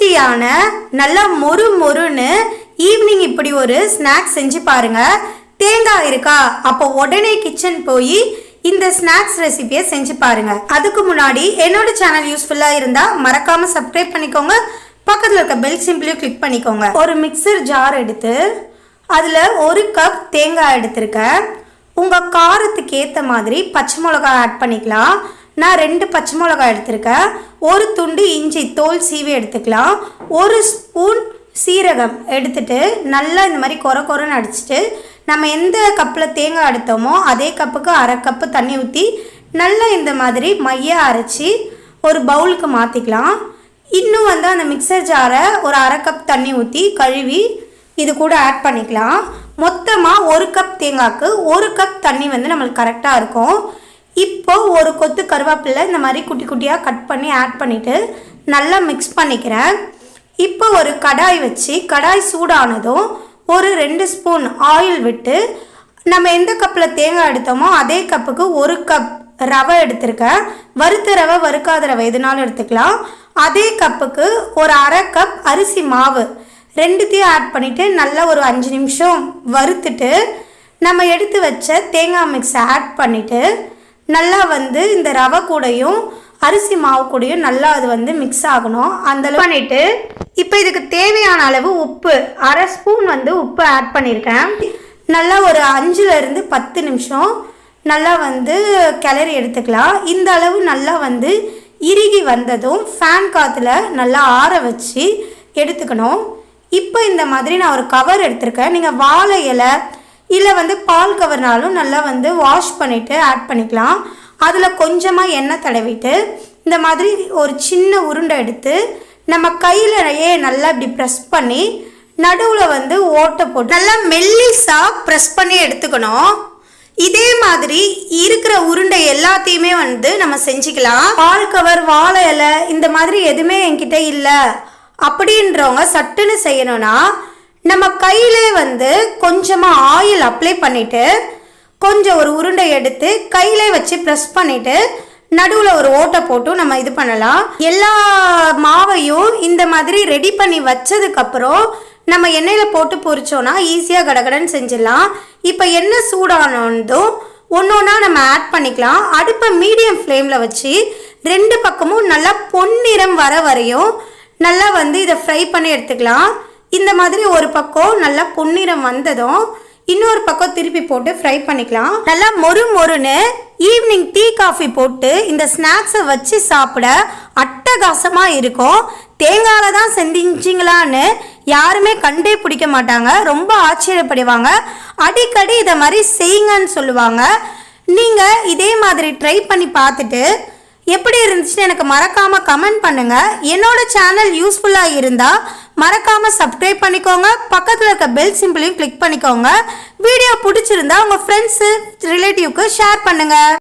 டேஸ்டியான நல்லா மொறு மொறுன்னு ஈவினிங் இப்படி ஒரு ஸ்நாக்ஸ் செஞ்சு பாருங்க. தேங்காய் இருக்கா? அப்போ உடனே கிச்சன் போய் இந்த ஸ்நாக்ஸ் ரெசிபியை செஞ்சு பாருங்க. அதுக்கு முன்னாடி என்னோட சேனல் யூஸ்ஃபுல்லாக இருந்தால் மறக்காமல் சப்ஸ்கிரைப் பண்ணிக்கோங்க. பக்கத்தில் இருக்க பெல் சிம்பிளையும் கிளிக் பண்ணிக்கோங்க. ஒரு மிக்சர் ஜார் எடுத்து அதில் ஒரு கப் தேங்காய் எடுத்திருக்கேன். உங்கள் காரத்துக்கு ஏற்ற மாதிரி பச்சை மிளகாய் ஆட் பண்ணிக்கலாம். நான் ரெண்டு பச்சை மிளகாய் எடுத்திருக்கேன். ஒரு துண்டு இஞ்சி தோல் சீவி எடுத்துக்கலாம். ஒரு ஸ்பூன் சீரகம் எடுத்துட்டு நல்லா இந்த மாதிரி கொர கொரன்னு அடிச்சிட்டு நம்ம எந்த கப்பில் தேங்காய் எடுத்தோமோ அதே கப்புக்கு அரை கப்பு தண்ணி ஊற்றி நல்லா இந்த மாதிரி மைய அரைச்சி ஒரு பவுலுக்கு மாற்றிக்கலாம் இன்னும் வந்து அந்த மிக்சர் ஜாரை ஒரு அரை கப் தண்ணி ஊற்றி கழுவி இது கூட ஆட் பண்ணிக்கலாம். மொத்தமாக ஒரு கப் தேங்காய்க்கு ஒரு கப் தண்ணி வந்து நம்மளுக்கு கரெக்டாக இருக்கும். இப்போ ஒரு கொத்து கருவேப்பிலை இந்த மாதிரி குட்டி குட்டியாக கட் பண்ணி ஆட் பண்ணிவிட்டு நல்லா மிக்ஸ் பண்ணிக்கிறேன். இப்போ ஒரு கடாய் வச்சு கடாய் சூடானதும் ஒரு ரெண்டு ஸ்பூன் ஆயில் விட்டு நம்ம எந்த கப்பில் தேங்காய் எடுத்தோமோ அதே கப்புக்கு ஒரு கப் ரவை எடுத்திருக்கேன். வறுத்த ரவை வறுக்காத ரவை எதுனாலும் எடுத்துக்கலாம். அதே கப்புக்கு ஒரு அரை கப் அரிசி மாவு ரெண்டுத்தையும் ஆட் பண்ணிவிட்டு நல்லா ஒரு அஞ்சு நிமிஷம் வறுத்துட்டு நம்ம எடுத்து வச்ச தேங்காய் மிக்ஸை ஆட் பண்ணிவிட்டு நல்லா வந்து இந்த ரவை கூடையும் அரிசி மாவு கூடையும் நல்லா அது வந்து மிக்ஸ் ஆகணும். அந்த அளவு பண்ணிவிட்டு இப்போ இதுக்கு தேவையான அளவு உப்பு அரை ஸ்பூன் வந்து உப்பு ஆட் பண்ணியிருக்கேன் நல்லா ஒரு அஞ்சுலேருந்து பத்து நிமிஷம் நல்லா வந்து கிளறி எடுத்துக்கலாம். இந்த அளவு நல்லா வந்து இறுகி வந்ததும் ஃபேன் காற்றுல நல்லா ஆற வச்சு எடுத்துக்கணும். இப்போ இந்த மாதிரி நான் ஒரு கவர் எடுத்திருக்கேன். நீங்கள் வாழை இலை இல்லை வந்து பால் கவர்னாலும் நல்லா வந்து வாஷ் பண்ணிவிட்டு ஆட் பண்ணிக்கலாம். அதில் கொஞ்சமாக எண்ணெய் தடவிட்டு இந்த மாதிரி ஒரு சின்ன உருண்டை எடுத்து நம்ம கையிலயே நல்லா இப்படி ப்ரெஸ் பண்ணி நடுவில் வந்து ஓட்டை போட்டு நல்லா மெல்லிஸாக ப்ரெஸ் பண்ணி எடுத்துக்கணும். இதே மாதிரி இருக்கிற உருண்டை எல்லாத்தையுமே வந்து நம்ம செஞ்சுக்கலாம். பால் கவர் வாழை இலை இந்த மாதிரி எதுவுமே என்கிட்ட இல்லை. அப்படின்றவங்க சட்டுன்னு செய்யணும்னா நம்ம கையிலே வந்து கொஞ்சமாக ஆயில் அப்ளை பண்ணிவிட்டு கொஞ்சம் ஒரு உருண்டை எடுத்து கையிலே வச்சு ப்ரெஸ் பண்ணிவிட்டு நடுவில் ஒரு ஓட்டை போட்டு நம்ம இது பண்ணலாம். எல்லா மாவையும் இந்த மாதிரி ரெடி பண்ணி வச்சதுக்கப்புறம் நம்ம எண்ணெயில் போட்டு பொரிச்சோன்னா ஈஸியாக கடகடன்னு செஞ்சிடலாம். இப்போ எண்ணெய் சூடானதும் ஒன்று ஒன்றா நம்ம ஆட் பண்ணிக்கலாம். அடுப்பை மீடியம் ஃப்ளேமில் வச்சு ரெண்டு பக்கமும் நல்லா பொன்னிறம் வர வரையும் நல்லா வந்து இதை ஃப்ரை பண்ணி எடுத்துக்கலாம். இந்த மாதிரி ஒரு பக்கம் நல்லா பொன்னிறம் வந்ததும் இன்னொரு பக்கம் திருப்பி போட்டு ஃப்ரை பண்ணிக்கலாம். நல்லா மொறு மொறுன்னு ஈவினிங் டீ காஃபி போட்டு இந்த ஸ்நாக்ஸை வச்சு சாப்பிட அட்டகாசமாக இருக்கும். தேங்காயில் தான் செஞ்சிங்களான்னு யாருமே கண்டே பிடிக்க மாட்டாங்க. ரொம்ப ஆச்சரியப்படுவாங்க. அடிக்கடி இதை மாதிரி செய்யுங்கன்னு சொல்லுவாங்க. நீங்கள் இதே மாதிரி ட்ரை பண்ணி பார்த்துட்டு எப்படி இருந்துச்சுன்னு எனக்கு மறக்காமல் கமெண்ட் பண்ணுங்கள் என்னோட சேனல் யூஸ்ஃபுல்லாக இருந்தால் மறக்காமல் சப்ஸ்கிரைப் பண்ணிக்கோங்க. பக்கத்தில் இருக்க பெல் சிம்பிளையும் கிளிக் பண்ணிக்கோங்க. வீடியோ பிடிச்சிருந்தா உங்கள் ஃப்ரெண்ட்ஸு ரிலேட்டிவ்க்கு ஷேர் பண்ணுங்கள்